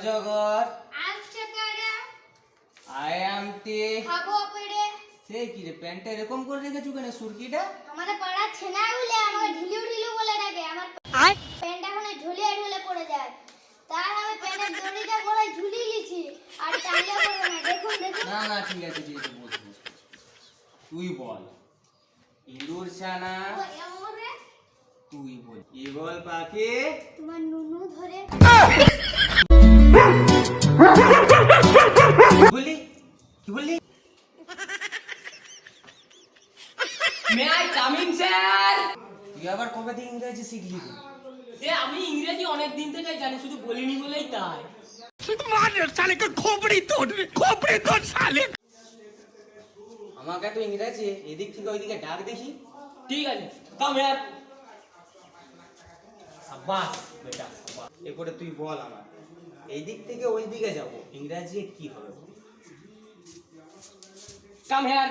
অজগর আচ্ছা খাব পেড়ে সে কি রে প্যান্টটা এরকম করে রেখেছো কেন সুরকিটা? আমাদের ছেনাগুলো আমাকে ঢিলিউ ঢিলিউ বলে ডাকে। আমার প্যান্টটা ওখানে ঝুলিয়ে ঝুলে পড়ে যায়। তাই আমি প্যান্টের দড়িটা ঝুলিয়ে লিছি আর না। দেখুন দেখুন। না না ঠিক আছে ঠিক আছে বস বস, বস। তুই বল। ইঁদুর ছানা। তুই বল। ইগল পাখি? তোমার মে আই কামিং স্যার তুই আবার কবে থেকে ইংরেজি শিখলি? সে আমি ইংরেজি অনেক দিন থেকে জানি শুধু বলিনি বলেই তাই। আমাকে তো ইংরেজি এদিক থেকে ওইদিকে ডাক দেখি। ঠিক আছে কাম হিয়ার সাবাস বেটা সাবাস এ করে তুই বল আমার এই দিক থেকে ওই দিকে যাব ইংরাজি কি হবে? Come here